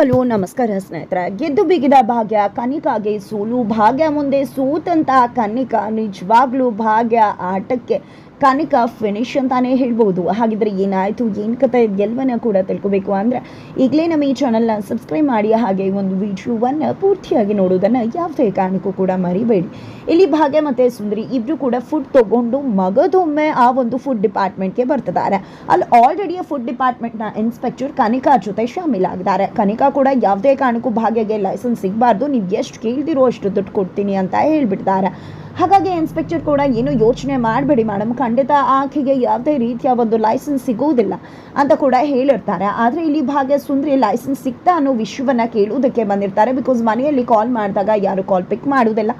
Hello ನಮಸ್ಕಾರ ಸ್ನೇಹಿತರೆ. ಗೆದ್ದು ಬಿಗಿದ ಭಾಗ್ಯ, ಕನಿಕಾಗೆ ಸೋಲು, ಭಾಗ್ಯ ಮುಂದೆ ಸೋತಂತ ಕನಿಕಾ ನಿಜವಾಗ್ಲೂ ಭಾಗ್ಯ ಆಟಕ್ಕೆ ಕನಿಕಾ ಫಿನಿಶ್ ಅಂತಾನೆ ಹೇಳ್ಬೋದು. ಹಾಗಿದ್ರೆ ಏನಾಯಿತು, ಏನು ಕತೆ ಎಲ್ಲವನ್ನ ಕೂಡ ತಿಳ್ಕೊಬೇಕು ಅಂದ್ರೆ ಈಗಲೇ ನಮ್ಮ ಈ ಚಾನಲ್ನ ಸಬ್ಸ್ಕ್ರೈಬ್ ಮಾಡಿ, ಹಾಗೆ ಒಂದು ವಿಡಿಯೋವನ್ನು ಪೂರ್ತಿಯಾಗಿ ನೋಡೋದನ್ನು ಯಾವುದೇ ಕಾರಣಕ್ಕೂ ಕೂಡ ಮರಿಬೇಡಿ. ಇಲ್ಲಿ ಭಾಗ್ಯ ಮತ್ತು ಸುಂದರಿ ಇಬ್ಬರು ಕೂಡ ಫುಡ್ ತಗೊಂಡು ಮಗದೊಮ್ಮೆ ಆ ಒಂದು ಫುಡ್ ಡಿಪಾರ್ಟ್ಮೆಂಟ್ಗೆ ಬರ್ತಿದ್ದಾರೆ. ಅಲ್ಲಿ ಆಲ್ರೆಡಿ ಫುಡ್ ಡಿಪಾರ್ಟ್ಮೆಂಟ್ನ ಇನ್ಸ್ಪೆಕ್ಟರ್ ಕನಿಕಾ ಜೊತೆ ಶಾಮೀಲಾಗಿದ್ದಾರೆ ಕನಿಕಾ ಕೂಡ ಯಾವುದೇ ಕಾರಣಕ್ಕೂ ಭಾಗ್ಯಗೆ ಲೈಸೆನ್ಸ್ ಸಿಗಬಾರ್ದು, ನೀವು ಎಷ್ಟು ಕೇಳ್ದಿರೋ ಅಷ್ಟು ದುಡ್ಡು ಕೊಡ್ತೀನಿ ಅಂತ ಹೇಳ್ಬಿಟ್ಟಿದ್ದಾರೆ. ಹಾಗಾಗಿ ಇನ್ಸ್ಪೆಕ್ಟರ್ ಕೂಡ ಏನು ಯೋಚನೆ ಮಾಡಬೇಡಿ ಮೇಡಮ್ ಖಂಡಿತ ಆಕೆಗೆ ಯಾವುದೇ ರೀತಿಯ ಒಂದು ಲೈಸೆನ್ಸ್ ಸಿಗುವುದಿಲ್ಲ ಅಂತ ಕೂಡ ಹೇಳಿರ್ತಾರೆ. ಆದರೆ ಇಲ್ಲಿ ಭಾಗ್ಯ ಸುಂದ್ರಿ ಲೈಸೆನ್ಸ್ ಸಿಗ್ತಾ ಅನ್ನೋ ವಿಷಯವನ್ನು ಕೇಳುವುದಕ್ಕೆ ಬಂದಿರ್ತಾರೆ. ಬಿಕಾಸ್ ಮನೆಯಲ್ಲಿ ಕಾಲ್ ಮಾಡಿದಾಗ ಯಾರು ಕಾಲ್ ಪಿಕ್ ಮಾಡುವುದಿಲ್ಲ.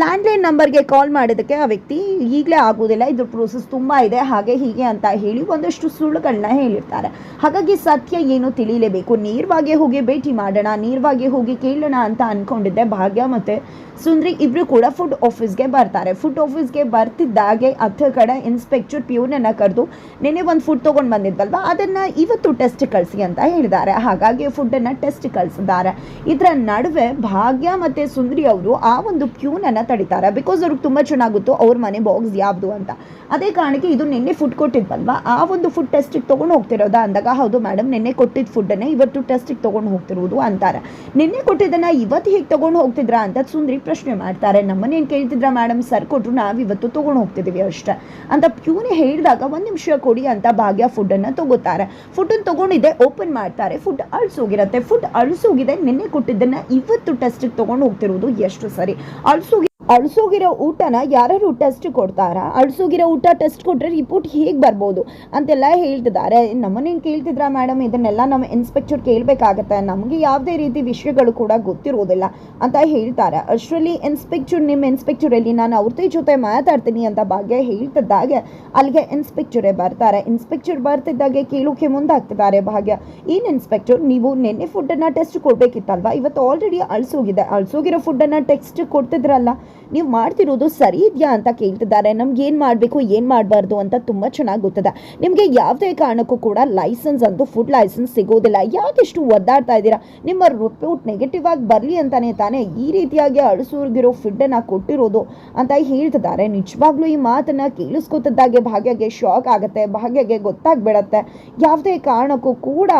ಲ್ಯಾಂಡ್ಲೈನ್ ನಂಬರ್ಗೆ ಕಾಲ್ ಮಾಡೋದಕ್ಕೆ ಆ ವ್ಯಕ್ತಿ ಈಗಲೇ ಆಗೋದಿಲ್ಲ ಇದ್ರ ಪ್ರೋಸೆಸ್ ತುಂಬ ಇದೆ. ಹಾಗೆ ಹೀಗೆ ಅಂತ ಹೇಳಿ ಒಂದಷ್ಟು ಸುಳ್ಳುಗಳನ್ನ ಹೇಳಿರ್ತಾರೆ. ಹಾಗಾಗಿ ಸತ್ಯ ಏನು ತಿಳಿಲೇಬೇಕು. ನೇರವಾಗಿ ಹೋಗಿ ಭೇಟಿ ಮಾಡೋಣ, ನೇರವಾಗಿ ಹೋಗಿ ಕೇಳೋಣ ಅಂತ ಅನ್ಕೊಂಡಿದ್ದೆ ಭಾಗ್ಯ ಮತ್ತು ಸುಂದ್ರಿ ಇಬ್ರು ಕೂಡ ಫುಡ್ ಆಫೀಸ್ಗೆ ಬರ್ತಾರೆ. ಫುಡ್ ಆಫೀಸ್ಗೆ ಬರ್ತಿದ್ದಾಗೆ ಹತ್ತ ಕಡೆ ಇನ್ಸ್ಪೆಕ್ಟರ್ ಪ್ಯೂನನ್ನು ಕರೆದು ನಿನ್ನೆ ಒಂದು ಫುಡ್ ತೊಗೊಂಡು ಬಂದಿದ್ವಲ್ವ? ಅದನ್ನ ಇವತ್ತು ಟೆಸ್ಟ್ ಕಳಿಸಿ ಅಂತ ಹೇಳಿದ್ದಾರೆ. ಹಾಗಾಗಿ ಫುಡ್ಡನ್ನು ಟೆಸ್ಟ್ ಕಳಿಸಿದ್ದಾರೆ. ಇದರ ನಡುವೆ ಭಾಗ್ಯ ಮತ್ತು ಸುಂದರಿ ಅವರು ಆ ಒಂದು ಪ್ಯೂನನ್ನು ತಡಿತಾರೆ. ಬಿಕಾಸ್ ಅವ್ರಿಗೆ ತುಂಬ ಚೆನ್ನಾಗುತ್ತೋ. ಅವ್ರ ಮನೆ ಬಾಕ್ಸ್ ಯಾವುದು ಅಂತ. ಅದೇ ಕಾರಣಕ್ಕೆ ಇದು ನಿನ್ನೆ ಫುಡ್ ಕೊಟ್ಟಿದ್ವಲ್ವಾ? ಆ ಒಂದು ಫುಡ್ ಟೆಸ್ಟಿಗೆ ತೊಗೊಂಡು ಹೋಗ್ತಿರೋದಾ ಅಂದಾಗ, ಹೌದು ಮೇಡಮ್ ನಿನ್ನೆ ಕೊಟ್ಟಿದ್ದ ಫುಡ್ಡನ್ನು ಇವತ್ತು ಟೆಸ್ಟಿಗೆ ತೊಗೊಂಡು ಹೋಗ್ತಿರೋದು ಅಂತಾರೆ. ನಿನ್ನೆ ಕೊಟ್ಟಿದ್ದನ್ನು ಇವತ್ತು ಹೇಗೆ ತೊಗೊಂಡು ಹೋಗ್ತಿದ್ರಾ ಅಂತ ಸುಂದ್ರಿ ಪ್ರಶ್ನೆ ಮಾಡ್ತಾರೆ. ನಮ್ಮನ್ನೇನು ಕೇಳ್ತಿದ್ರ ಮೇಡಮ್ ಸರ್ ಕೊಟ್ಟರು ನಾವು ಇವತ್ತು ತೊಗೊಂಡು ಹೋಗ್ತಿದ್ದೀವಿ ಅಷ್ಟೇ. ಅಂತ ಪ್ಯೂನೇ ಹೇಳಿದಾಗ ಒಂದು ನಿಮಿಷ ಕೊಡಿ ಅಂತ ಭಾಗ್ಯ ಫುಡ್ಡನ್ನು ತಗೋತಾರೆ. ಫುಡ್ಡನ್ನು ತೊಗೊಂಡಿದ್ದೆ ಓಪನ್ ಮಾಡ್ತಾರೆ. ಫುಡ್ ಅಳಿಸೋಗಿರುತ್ತೆ. ಫುಡ್ ಅಳಿಸೋಗಿದೆ, ನಿನ್ನೆ ಕೊಟ್ಟಿದ್ದನ್ನು ಇವತ್ತು ಟೆಸ್ಟಿಗೆ ತೊಗೊಂಡು ಹೋಗ್ತಿರೋದು ಎಷ್ಟು ಸರಿ? ಅಳ್ಸೋಗಿ ಅಳ್ಸೋಗಿರೋ ಊಟನ ಯಾರು ಟೆಸ್ಟ್ ಕೊಡ್ತಾರಾ? ಅಳ್ಸೋಗಿರೋ ಊಟ ಟೆಸ್ಟ್ ಕೊಟ್ಟರೆ ರಿಪೋರ್ಟ್ ಹೇಗೆ ಬರ್ಬೋದು? ಅಂತೆಲ್ಲ ಹೇಳ್ತಿದ್ದಾರೆ. ನಮ್ಮನ್ನೇನು ಕೇಳ್ತಿದ್ರ ಮೇಡಮ್ ಇದನ್ನೆಲ್ಲ ನಮ್ಮ ಇನ್ಸ್ಪೆಕ್ಟರ್ ಕೇಳಬೇಕಾಗತ್ತೆ. ನಮಗೆ ಯಾವುದೇ ರೀತಿ ವಿಷಯಗಳು ಕೂಡ ಗೊತ್ತಿರೋದಿಲ್ಲ ಅಂತ ಹೇಳ್ತಾರೆ. ಅಷ್ಟರಲ್ಲಿ ಇನ್ಸ್ಪೆಕ್ಟರ್ ನಿಮ್ಮ ಇನ್ಸ್ಪೆಕ್ಟರಲ್ಲಿ ನಾನು ಅವ್ರದೇ ಜೊತೆ ಮಾತಾಡ್ತೀನಿ ಅಂತ ಭಾಗ್ಯ ಹೇಳ್ತಿದ್ದಾಗೆ ಅಲ್ಲಿಗೆ ಇನ್ಸ್ಪೆಕ್ಟರೇ ಬರ್ತಾರೆ. ಇನ್ಸ್ಪೆಕ್ಟರ್ ಬರ್ತಿದ್ದಾಗೆ ಕೇಳೋಕೆ ಮುಂದಾಗ್ತಿದ್ದಾರೆ ಭಾಗ್ಯ. ಏನು ಇನ್ಸ್ಪೆಕ್ಟರ್ ನೀವು ನಿನ್ನೆ ಫುಡ್ಡನ್ನು ಟೆಸ್ಟ್ ಕೊಡಬೇಕಿತ್ತಲ್ವಾ? ಇವತ್ತು ಆಲ್ರೆಡಿ ಅಳ್ಸೋಗಿದೆ. ಅಳ್ಸೋಗಿರೋ ಫುಡ್ಡನ್ನು ಟೆಸ್ಟ್ ಕೊಡ್ತಿದ್ರಲ್ಲ. ನೀವು ಮಾಡ್ತಿರೋದು ಸರಿ ಇದೆಯಾ ಅಂತ ಕೇಳ್ತಿದ್ದಾರೆ. ನಮ್ಗೆ ಏನು ಮಾಡಬೇಕು, ಏನು ಮಾಡಬಾರ್ದು ಅಂತ ತುಂಬ ಚೆನ್ನಾಗಿ ಗೊತ್ತಿದೆ ನಿಮಗೆ ಯಾವುದೇ ಕಾರಣಕ್ಕೂ ಕೂಡ ಲೈಸೆನ್ಸ್ ಅಂತೂ ಫುಡ್ ಲೈಸೆನ್ಸ್ ಸಿಗೋದಿಲ್ಲ. ಯಾಕೆಷ್ಟು ಒದ್ದಾಡ್ತಾ ಇದ್ದೀರಾ? ನಿಮ್ಮ ರಿಪೋರ್ಟ್ ನೆಗೆಟಿವ್ ಆಗಿ ಬರಲಿ ಅಂತಾನೆ ತಾನೇ ಈ ರೀತಿಯಾಗಿ ಅಳಿಸೋರ್ಗಿರೋ ಫುಡ್ಡನ್ನು ಕೊಟ್ಟಿರೋದು ಅಂತ ಹೇಳ್ತಿದ್ದಾರೆ. ನಿಜವಾಗ್ಲೂ ಈ ಮಾತನ್ನು ಕೇಳಿಸ್ಕೊತಿದ್ದಾಗೆ ಭಾಗ್ಯಗೆ ಶಾಕ್ ಆಗುತ್ತೆ, ಭಾಗ್ಯಗೆ ಗೊತ್ತಾಗ್ಬಿಡತ್ತೆ. ಯಾವುದೇ ಕಾರಣಕ್ಕೂ ಕೂಡ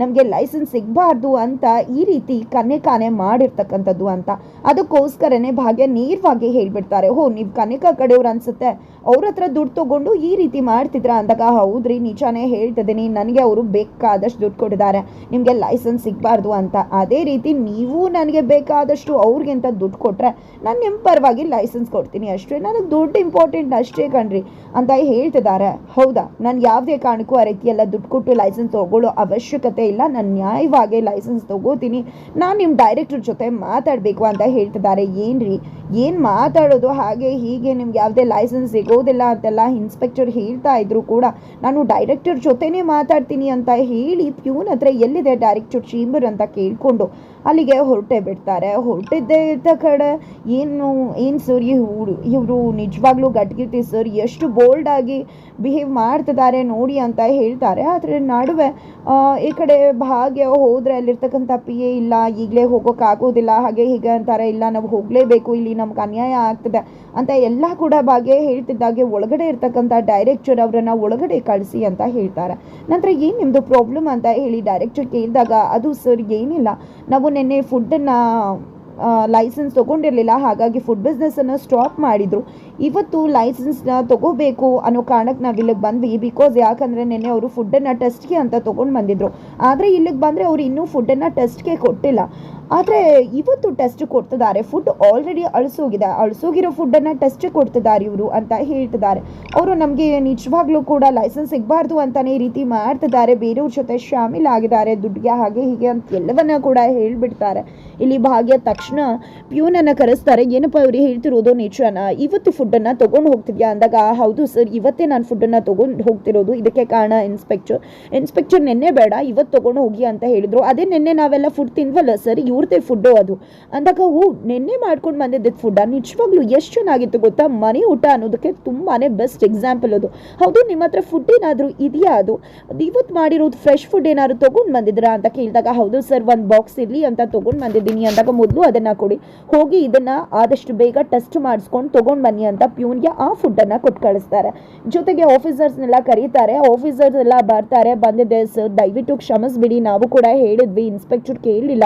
ನಮಗೆ ಲೈಸೆನ್ಸ್ ಸಿಗಬಾರ್ದು ಅಂತ ಈ ರೀತಿ ಕನ್ನೆ ಕಾನೆ ಮಾಡಿರ್ತಕ್ಕಂಥದ್ದು ಅಂತ. ಅದಕ್ಕೋಸ್ಕರನೇ ಭಾಗ್ಯ ನೇರವಾಗಿ ಹೇಳ್ಬಿಡ್ತಾರೆ. ಹೋ ನೀವು ಕನಿಕ ಕಡೆಯವ್ರು ಅನ್ಸುತ್ತೆ. ಅವ್ರ ಹತ್ರ ದುಡ್ಡು ತಗೊಂಡು ಈ ರೀತಿ ಮಾಡ್ತಿದ್ರ ಅಂದಾಗ, ಹೌದ್ರಿ, ನಿಜಾನೇ ಹೇಳ್ತಿದ್ದೀನಿ, ನನಗೆ ಅವರು ಬೇಕಾದಷ್ಟು ದುಡ್ಡು ಕೊಟ್ಟಿದ್ದಾರೆ, ನಿಮಗೆ ಲೈಸೆನ್ಸ್ ಸಿಗಬಾರ್ದು ಅಂತ. ಅದೇ ರೀತಿ ನೀವು ನನಗೆ ಬೇಕಾದಷ್ಟು ಅವ್ರಿಗಿಂತ ದುಡ್ಡು ಕೊಟ್ಟರೆ ನಾನು ನಿಮ್ಮ ಪರವಾಗಿ ಲೈಸೆನ್ಸ್ ಕೊಡ್ತೀನಿ ಅಷ್ಟೇ. ನನಗೆ ದುಡ್ಡು ಇಂಪಾರ್ಟೆಂಟ್ ಅಷ್ಟೇ ಕಣ್ರಿ ಅಂತ ಹೇಳ್ತಿದ್ದಾರೆ. ಹೌದಾ? ನಾನು ಯಾವುದೇ ಕಾರಣಕ್ಕೂ ಆ ರೀತಿಯೆಲ್ಲ ದುಡ್ಡು ಕೊಟ್ಟು ಲೈಸೆನ್ಸ್ ತೊಗೊಳ್ಳೋ ಅವಶ್ಯಕತೆ ಇಲ್ಲ. ನಾನು ನ್ಯಾಯವಾಗಿ ಲೈಸೆನ್ಸ್ ತಗೋತೀನಿ. ನಾನು ನಿಮ್ಮ ಡೈರೆಕ್ಟರ್ ಜೊತೆ ಮಾತಾಡಬೇಕು ಅಂತ ಹೇಳ್ತಿದ್ದಾರೆ. ಏನ್ರಿ? ಏನು ಮಾತಾಡೋದು? ಹಾಗೆ ಹೀಗೆ ನಿಮ್ಗೆ ಯಾವುದೇ ಲೈಸೆನ್ಸ್ ಸಿಗೋದಿಲ್ಲ ಅಂತೆಲ್ಲ ಇನ್ಸ್ಪೆಕ್ಟರ್ ಹೇಳ್ತಾ ಇದ್ರು ಕೂಡ, ನಾನು ಡೈರೆಕ್ಟರ್ ಜೊತೆನೇ ಮಾತಾಡ್ತೀನಿ ಅಂತ ಹೇಳಿ ಪ್ಯೂನ್ ಹತ್ರ ಎಲ್ಲಿದೆ ಡೈರೆಕ್ಟರ್ ಚೇಂಬರ್ ಅಂತ ಕೇಳಿಕೊಂಡು ಅಲ್ಲಿಗೆ ಹೊರಟೇ ಬಿಡ್ತಾರೆ. ಹೊರಟಿದ್ದೇ ಇದ್ದ ಕಡೆ ಏನು ಏನು ಸರ್ ಇವರು ಇವರು ನಿಜವಾಗ್ಲೂ ಗಟ್ಗಿರ್ತಿ ಸರ್ ಎಷ್ಟು ಬೋಲ್ಡಾಗಿ ಬಿಹೇವ್ ಮಾಡ್ತಿದ್ದಾರೆ ನೋಡಿ ಅಂತ ಹೇಳ್ತಾರೆ. ಆದರೆ ನಡುವೆ ಈ ಕಡೆ ಭಾಗ್ಯ ಹೋದರೆ ಅಲ್ಲಿರ್ತಕ್ಕಂಥ ಪಿ ಎ ಇಲ್ಲ, ಈಗಲೇ ಹೋಗೋಕ್ಕಾಗೋದಿಲ್ಲ ಹಾಗೆ ಹೀಗೆ ಅಂತಾರೆ. ಇಲ್ಲ, ನಾವು ಹೋಗಲೇಬೇಕು, ಇಲ್ಲಿ ನಮ್ಗೆ ಅನ್ಯಾಯ ಆಗ್ತದೆ ಅಂತ ಎಲ್ಲ ಕೂಡ ಭಾಗ್ಯ ಹೇಳ್ತಿದ್ದಾಗೆ ಒಳಗಡೆ ಇರ್ತಕ್ಕಂಥ ಡೈರೆಕ್ಟರ್ ಅವರನ್ನು ಒಳಗಡೆ ಕಳಿಸಿ ಅಂತ ಹೇಳ್ತಾರೆ. ನಂತರ ಏನು ನಿಮ್ಮದು ಪ್ರಾಬ್ಲಮ್ ಅಂತ ಹೇಳಿ ಡೈರೆಕ್ಟರ್ ಕೇಳಿದಾಗ, ಅದು ಸರ್ ಏನಿಲ್ಲ, ನಾವು ನಿನ್ನೆ ಫುಡ್ಡನ್ನು ಲೈಸೆನ್ಸ್ ತೊಗೊಂಡಿರಲಿಲ್ಲ, ಹಾಗಾಗಿ ಫುಡ್ ಬಿಸ್ನೆಸ್ಸನ್ನು ಸ್ಟಾಪ್ ಮಾಡಿದರು. ಇವತ್ತು ಲೈಸೆನ್ಸ್ನ ತೊಗೋಬೇಕು ಅನ್ನೋ ಕಾರಣಕ್ಕೆ ನಾವು ಇಲ್ಲಿಗೆ ಬಂದ್ವಿ ಬಿಕಾಸ್ ಯಾಕಂದರೆ ನಿನ್ನೆ ಅವರು ಫುಡ್ಡನ್ನು ಟೆಸ್ಟ್ಗೆ ಅಂತ ತೊಗೊಂಡು ಬಂದಿದ್ರು. ಆದರೆ ಇಲ್ಲಿಗೆ ಬಂದರೆ ಅವರು ಇನ್ನೂ ಫುಡ್ಡನ್ನು ಟೆಸ್ಟ್ಗೆ ಕೊಟ್ಟಿಲ್ಲ. ಆದರೆ ಇವತ್ತು ಟೆಸ್ಟ್ ಕೊಡ್ತಿದ್ದಾರೆ. Food already ಅಳಿಸೋಗಿದೆ. ಅಳಸೋಗಿರೋ ಫುಡ್ಡನ್ನು ಟೆಸ್ಟ್ ಕೊಡ್ತಿದ್ದಾರೆ ಇವರು ಅಂತ ಹೇಳ್ತಿದ್ದಾರೆ. ಅವರು ನಮಗೆ ನಿಜವಾಗ್ಲೂ ಕೂಡ ಲೈಸೆನ್ಸ್ ಸಿಗಬಾರ್ದು ಅಂತಲೇ ಈ ರೀತಿ ಮಾಡ್ತಿದ್ದಾರೆ. ಬೇರೆಯವ್ರ ಜೊತೆ ಶಾಮೀಲಾಗಿದ್ದಾರೆ ದುಡ್ಡಿಗೆ ಹಾಗೆ ಹೀಗೆ ಅಂತ ಎಲ್ಲವನ್ನ ಕೂಡ ಹೇಳಿಬಿಡ್ತಾರೆ. ಇಲ್ಲಿ ಭಾಗ್ಯ ತಕ್ಷಣ ಪ್ಯೂನನ್ನು ಕರೆಸ್ತಾರೆ. ಏನಪ್ಪ ಇವ್ರು ಹೇಳ್ತಿರೋದು ನಿಜನ? ಇವತ್ತು ಫುಡ್ಡನ್ನು ತೊಗೊಂಡು ಹೋಗ್ತಿದ್ಯಾ ಅಂದಾಗ, ಹೌದು ಸರ್, ಇವತ್ತೇ ನಾನು ಫುಡ್ಡನ್ನು ತೊಗೊಂಡು ಹೋಗ್ತಿರೋದು. ಇದಕ್ಕೆ ಕಾರಣ ಇನ್ಸ್ಪೆಕ್ಟರ್ ಇನ್ಸ್ಪೆಕ್ಟರ್ ನಿನ್ನೆ ಬೇಡ, ಇವತ್ತು ತೊಗೊಂಡು ಹೋಗಿ ಅಂತ ಹೇಳಿದ್ರು. ಅದೇ ನಿನ್ನೆ ನಾವೆಲ್ಲ ಫುಡ್ ತಿಂದ್ವಲ್ಲ ಸರ್ ಇವ್ರದ್ದೇ ಫುಡ್ಡು ಅದು. ಅಂದಾಗ, ಓ, ನಿನ್ನೆ ಮಾಡ್ಕೊಂಡು ಬಂದಿದ್ದ ಫುಡ್ಡ ನಿಜವಾಗ್ಲೂ ಎಷ್ಟು ಚೆನ್ನಾಗಿತ್ತು ಗೊತ್ತಾ? ಮನೆ ಊಟ ಅನ್ನೋದಕ್ಕೆ ತುಂಬಾ ಬೆಸ್ಟ್ ಎಕ್ಸಾಂಪಲ್ ಅದು. ಹೌದು, ನಿಮ್ಮ ಹತ್ರ ಫುಡ್ ಏನಾದರೂ ಇದೆಯಾ ಅದು? ಇವತ್ತು ಮಾಡಿರೋದು ಫ್ರೆಶ್ ಫುಡ್ ಏನಾದ್ರು ತೊಗೊಂಡು ಬಂದಿದ್ರಾ ಅಂತ ಕೇಳಿದಾಗ, ಹೌದು ಸರ್ ಒಂದು ಬಾಕ್ಸ್ ಇರಲಿ ಅಂತ ತೊಗೊಂಡು ಬಂದಿದ್ದೀನಿ. ಅಂದಾಗ, ಮೊದಲು ಅದನ್ನು ಕೊಡಿ. ಹೋಗಿ ಇದನ್ನು ಆದಷ್ಟು ಬೇಗ ಟೆಸ್ಟ್ ಮಾಡಿಸ್ಕೊಂಡು ತೊಗೊಂಡು ಬನ್ನಿ ಅಂತ ಪ್ಯೂನ್ಗೆ ಆ ಫುಡ್ಡನ್ನು ಕೊಟ್ಟು ಕಳಿಸ್ತಾರೆ. ಜೊತೆಗೆ ಆಫೀಸರ್ಸ್ನೆಲ್ಲ ಕರೀತಾರೆ. ಆಫೀಸರ್ಸ್ ಎಲ್ಲ ಬರ್ತಾರೆ. ಬಂದಿದೆ ಸರ್ ದಯವಿಟ್ಟು ಕ್ಷಮಿಸ್ಬಿಡಿ. ನಾವು ಕೂಡ ಹೇಳಿದ್ವಿ. ಇನ್ಸ್ಪೆಕ್ಟರ್ ಕೇಳಲಿಲ್ಲ.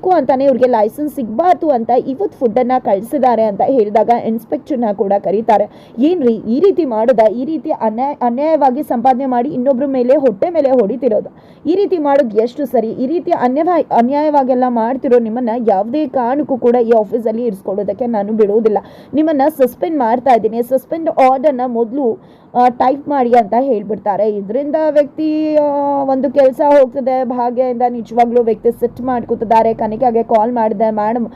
ಬೇಕು ಅಂತಾನೆ ಇವ್ರಿಗೆ ಲೈಸೆನ್ಸ್ ಸಿಗಬಾರ್ದು ಅಂತ ಇವತ್ತು ಫುಡ್ಡನ್ನು ಕಳಿಸಿದ್ದಾರೆ ಅಂತ ಹೇಳಿದಾಗ ಇನ್ಸ್ಪೆಕ್ಟರ್ನ ಕೂಡ ಕರೀತಾರೆ. ಏನ್ರಿ ಈ ರೀತಿ ಮಾಡೋದ? ಈ ರೀತಿ ಅನ್ಯಾಯ ಅನ್ಯಾಯವಾಗಿ ಸಂಪಾದನೆ ಮಾಡಿ ಇನ್ನೊಬ್ರ ಮೇಲೆ, ಹೊಟ್ಟೆ ಮೇಲೆ ಹೊಡಿತಿರೋದು. ಈ ರೀತಿ ಮಾಡೋದು ಎಷ್ಟು ಸರಿ? ಈ ರೀತಿ ಅನ್ಯಾಯ ಅನ್ಯಾಯವಾಗೆಲ್ಲ ಮಾಡ್ತಿರೋ ನಿಮ್ಮನ್ನ ಯಾವುದೇ ಕಾರಣಕ್ಕೂ ಕೂಡ ಈ ಆಫೀಸಲ್ಲಿ ಇರಿಸ್ಕೊಳ್ಳೋದಕ್ಕೆ ನಾನು ಬಿಡುವುದಿಲ್ಲ. ನಿಮ್ಮನ್ನ ಸಸ್ಪೆಂಡ್ ಮಾಡ್ತಾ ಇದ್ದೀನಿ. ಸಸ್ಪೆಂಡ್ ಆರ್ಡರ್ನ ಮೊದಲು ಟೈಪ್ ಮಾಡಿ ಅಂತ ಹೇಳ್ಬಿಡ್ತಾರೆ. ಇದರಿಂದ ವ್ಯಕ್ತಿ ಒಂದು ಕೆಲಸ ಹೋಗ್ತದೆ. ಭಾಗ್ಯದಿಂದ ನಿಜವಾಗ್ಲೂ ವ್ಯಕ್ತಿ ಸೆಟ್ ಮಾಡ್ಕೊತಿದ್ದಾರೆ. ಕನಿಕಾಗೆ ಕಾಲ್ ಮಾಡಿದೆ. ಮೇಡಮ್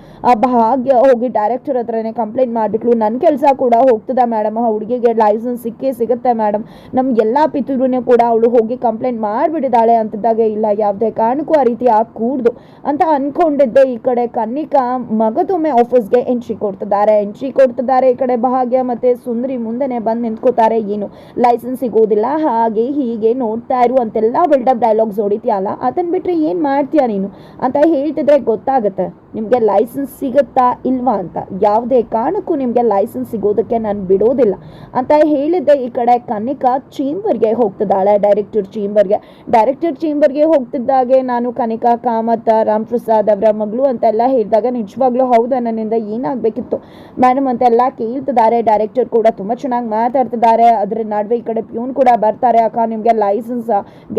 ಭಾಗ್ಯ ಹೋಗಿ ಡೈರೆಕ್ಟರ್ ಹತ್ರನೇ ಕಂಪ್ಲೇಂಟ್ ಮಾಡಿಬಿಟ್ಲು. ನನ್ನ ಕೆಲಸ ಕೂಡ ಹೋಗ್ತದೆ ಮೇಡಮ್ ಆ ಹುಡುಗಿಗೆ ಲೈಸೆನ್ಸ್ ಸಿಕ್ಕೇ ಸಿಗುತ್ತೆ ಮೇಡಮ್ ನಮ್ಮ ಎಲ್ಲ ಪಿತೂರೂ ಕೂಡ ಅವಳು ಹೋಗಿ ಕಂಪ್ಲೇಂಟ್ ಮಾಡಿಬಿಟ್ಟಿದ್ದಾಳೆ ಅಂತಿದ್ದಾಗ ಇಲ್ಲ. ಯಾವುದೇ ಕಾರಣಕ್ಕೂ ಆ ರೀತಿ ಕೂಡ್ದು ಅಂತ ಅಂದ್ಕೊಂಡಿದ್ದೆ ಈ ಕಡೆ ಕನ್ನಿಕಾ ಮಗದೊಮ್ಮೆ ಆಫೀಸ್ಗೆ ಎಂಟ್ರಿ ಕೊಡ್ತಿದ್ದಾರೆ. ಎಂಟ್ರಿ ಕೊಡ್ತಿದ್ದಾರೆ ಈ ಕಡೆ ಭಾಗ್ಯ ಮತ್ತೆ ಸುಂದರಿ ಮುಂದೆನೆ ಬಂದು ನಿಂತ್ಕೋತಾರೆ. ಏನು ಲೈಸೆನ್ಸ್ ಸಿಗೋದಿಲ್ಲ. ಹಾಗೆ ಹೀಗೆ ನೋಡ್ತಾ ಇರು ಅಂತೆಲ್ಲ ಬಿಲ್ಡಪ್ ಡೈಲಾಗ್ಸ್ ಹೊಡಿತೀಯಲ್ಲ ಅದನ್ನ ಬಿಟ್ರೆ ಏನು ಮಾಡ್ತೀಯ ನೀನು? ಅಂತ ಹೇಳ್ತಿದ್ರೆ ಗೊತ್ತಾಗುತ್ತೆ. ನಿಮಗೆ ಲೈಸೆನ್ಸ್ ಸಿಗುತ್ತಾ ಇಲ್ವಾ ಅಂತ. ಯಾವುದೇ ಕಾರಣಕ್ಕೂ ನಿಮಗೆ ಲೈಸೆನ್ಸ್ ಸಿಗೋದಕ್ಕೆ ನಾನು ಬಿಡೋದಿಲ್ಲ. ಅಂತ ಹೇಳಿದ್ದೆ ಈ ಕಡೆ ಕನಿಕಾ ಚೇಂಬರ್ಗೆ ಹೋಗ್ತಿದ್ದಾಳೆ ಡೈರೆಕ್ಟರ್ ಚೇಂಬರ್ಗೆ ಡೈರೆಕ್ಟರ್ ಚೇಂಬರ್ಗೆ ಹೋಗ್ತಿದ್ದಾಗೆ ನಾನು ಕನಿಕಾ, ಕಾಮತ್ ರಾಮ್ ಪ್ರಸಾದ್ ಅವರ ಮಗಳು ಅಂತೆಲ್ಲ ಹೇಳಿದಾಗ ನಿಜವಾಗ್ಲೂ ಹೌದಾ, ನನ್ನಿಂದ ಏನಾಗಬೇಕಿತ್ತು. ಮೇಡಮ್ ಅಂತೆಲ್ಲ ಕೇಳ್ತಿದ್ದಾರೆ ಡೈರೆಕ್ಟರ್ ಕೂಡ ತುಂಬ ಚೆನ್ನಾಗಿ ಮಾತಾಡ್ತಿದ್ದಾರೆ. ಅದ್ರ ನಡುವೆ ಈ ಕಡೆ ಪ್ಯೂನ್ ಕೂಡ ಬರ್ತಾರೆ. ಅಕ್ಕ, ನಿಮಗೆ ಲೈಸೆನ್ಸ್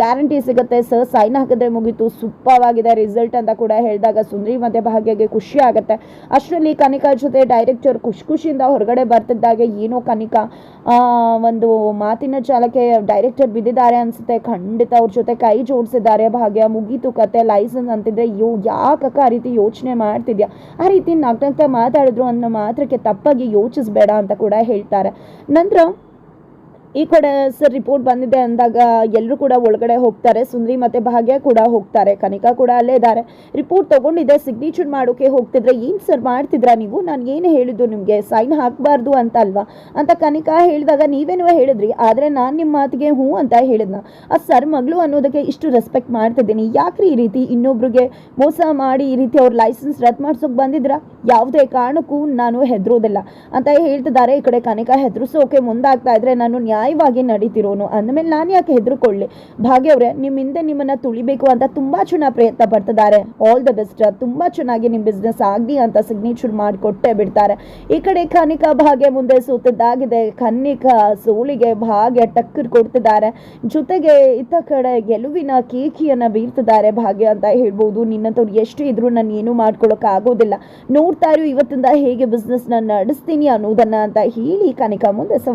ಗ್ಯಾರಂಟಿ ಸಿಗುತ್ತೆ. ಸರ್ ಸೈನ್ ಹಾಕಿದ್ರೆ ಮುಗೀತು. ಸೂಪರ್ವಾಗಿದೆ ರಿಸಲ್ಟ್ ಅಂತ ಕೂಡ ಹೇಳಿದಾಗ ಸುಂದ್ರಿ ಮತ್ತೆ ಭಾಗ್ಯಗೆ ಖುಷಿ ಆಗುತ್ತೆ. ಅಷ್ಟರಲ್ಲಿ ಕನಿಕಾ ಜೊತೆ ಡೈರೆಕ್ಟರ್ ಖುಷಿ ಖುಷಿಯಿಂದ ಹೊರಗಡೆ ಬರ್ತಿದ್ದಾಗ ಏನೋ ಕನಿಕಾ ಒಂದು ಮಾತಿನ ಚಾಲಕ್ಕೆ ಡೈರೆಕ್ಟರ್ ಬಿದ್ದಿದ್ದಾರೆ ಅನಿಸುತ್ತೆ. ಖಂಡಿತ ಅವ್ರ ಜೊತೆ ಕೈ ಜೋಡಿಸಿದ್ದಾರೆ. ಭಾಗ್ಯ, ಮುಗೀತು ಕತೆ ಲೈಸೆನ್ಸ್ ಅಂತಿದ್ರೆ ಯೋ ಯಾಕಕ್ಕ ಆ ರೀತಿ ಯೋಚನೆ ಮಾಡ್ತಿದ್ಯಾ? ಆ ರೀತಿ ನಗ್ನಗ್ತಾ ಮಾತಾಡಿದ್ರು ಅನ್ನೋ ಮಾತ್ರಕ್ಕೆ ತಪ್ಪಾಗಿ ಯೋಚಿಸ್ಬೇಡ ಅಂತ ಕೂಡ ಹೇಳ್ತಾರೆ. ನಂತರ ಈ ಕಡೆ ಸರ್ ರಿಪೋರ್ಟ್ ಬಂದಿದೆ ಅಂದಾಗ ಎಲ್ಲರೂ ಕೂಡ ಒಳಗಡೆ ಹೋಗ್ತಾರೆ. ಸುಂದ್ರಿ ಮತ್ತೆ ಭಾಗ್ಯ ಕೂಡ ಹೋಗ್ತಾರೆ. ಕನಿಕಾ ಕೂಡ ಅಲ್ಲೇ ಇದ್ದಾರೆ. ರಿಪೋರ್ಟ್ ತಗೊಂಡಿದ್ದೆ ಸಿಗ್ನೇಚರ್ ಮಾಡೋಕೆ ಹೋಗ್ತಿದ್ರೆ ಏನು ಸರ್ ಮಾಡ್ತಿದ್ರಾ ನೀವು? ನಾನು ಏನು ಹೇಳಿದ್ದು ನಿಮಗೆ? ಸೈನ್ ಹಾಕಬಾರ್ದು ಅಂತ ಅಲ್ವಾ? ಅಂತ ಕನಿಕಾ ಹೇಳಿದಾಗ ನೀವೇನೋ ಹೇಳಿದ್ರಿ. ಆದರೆ ನಾನು ನಿಮ್ಮ ಮಾತಿಗೆ ಹ್ಞೂ ಅಂತ ಹೇಳಿದ್ನ. ಆ ಸರ್ ಮಗಳು ಅನ್ನೋದಕ್ಕೆ ಇಷ್ಟು ರೆಸ್ಪೆಕ್ಟ್ ಮಾಡ್ತಿದ್ದೀನಿ. ಯಾಕ್ರಿ ಈ ರೀತಿ ಇನ್ನೊಬ್ರಿಗೆ ಮೋಸ ಮಾಡಿ ಈ ರೀತಿ ಅವ್ರ ಲೈಸೆನ್ಸ್ ರದ್ದು ಮಾಡ್ಸೋಕೆ ಬಂದಿದ್ರಾ? ಯಾವುದೇ ಕಾರಣಕ್ಕೂ ನಾನು ಹೆದರೋದಿಲ್ಲ. ಅಂತ ಹೇಳ್ತಿದ್ದಾರೆ. ಈ ಕಡೆ ಕನಿಕಾ ಹೆದರಿಸೋಕೆ ಮುಂದಾಗ್ತಾ ಇದ್ರೆ ನಾನು ನ್ಯಾಯವಾಗಿ ನಡೀತಿರೋನು. ಅಂದಮೇಲೆ ನಾನು ಯಾಕೆ ಹೆದರ್ಕೊಳ್ಳಿ? ಭಾಗ್ಯ ಅವರೇ ನಿಮ್ಮ ಹಿಂದೆ ನಿಮ್ಮನ್ನ ತುಳಿಬೇಕು ಅಂತ ತುಂಬಾ ಚೆನ್ನಾಗಿ ಪ್ರಯತ್ನ ಪಡ್ತಿದ್ದಾರೆ. ಆಲ್ ದ ಬೆಸ್ಟ್ ತುಂಬಾ ಚೆನ್ನಾಗಿ ನಿಮ್ಮ ಬಿಸ್ನೆಸ್ ಆಗಲಿ ಅಂತ ಸಿಗ್ನೇಚರ್ ಮಾಡಿಕೊಟ್ಟೆ ಬಿಡ್ತಾರೆ. ಈ ಕಡೆ ಕನಿಕಾ ಭಾಗ್ಯ ಮುಂದೆ ಸೋತಿದ್ದಾಗಿದೆ. ಕನ್ನಿಕಾ ಸೋಲಿಗೆ ಭಾಗ್ಯ ಟಕ್ಕರ್ ಕೊಡ್ತಿದ್ದಾರೆ. ಜೊತೆಗೆ ಇತ್ತ ಕಡೆ ಗೆಲುವಿನ ಕೇಕಿಯನ್ನ ಬೀರ್ತಿದ್ದಾರೆ ಭಾಗ್ಯ ಅಂತ ಹೇಳ್ಬೋದು. ನಿನ್ನಂತವ್ರು ಎಷ್ಟು ಇದ್ರೂ ನಾನು ಏನು ಆಗೋದಿಲ್ಲ. ನೋಡ್ತಾ ಇರು, ಇವತ್ತಿಂದ ಹೇಗೆ ಬಿಸ್ನೆಸ್ನ ನಡೆಸ್ತೀನಿ ಅನ್ನೋದನ್ನ ಅಂತ ಹೇಳಿ ಕನಿಕಾ ಮುಂದೆ ಸವಾಲ್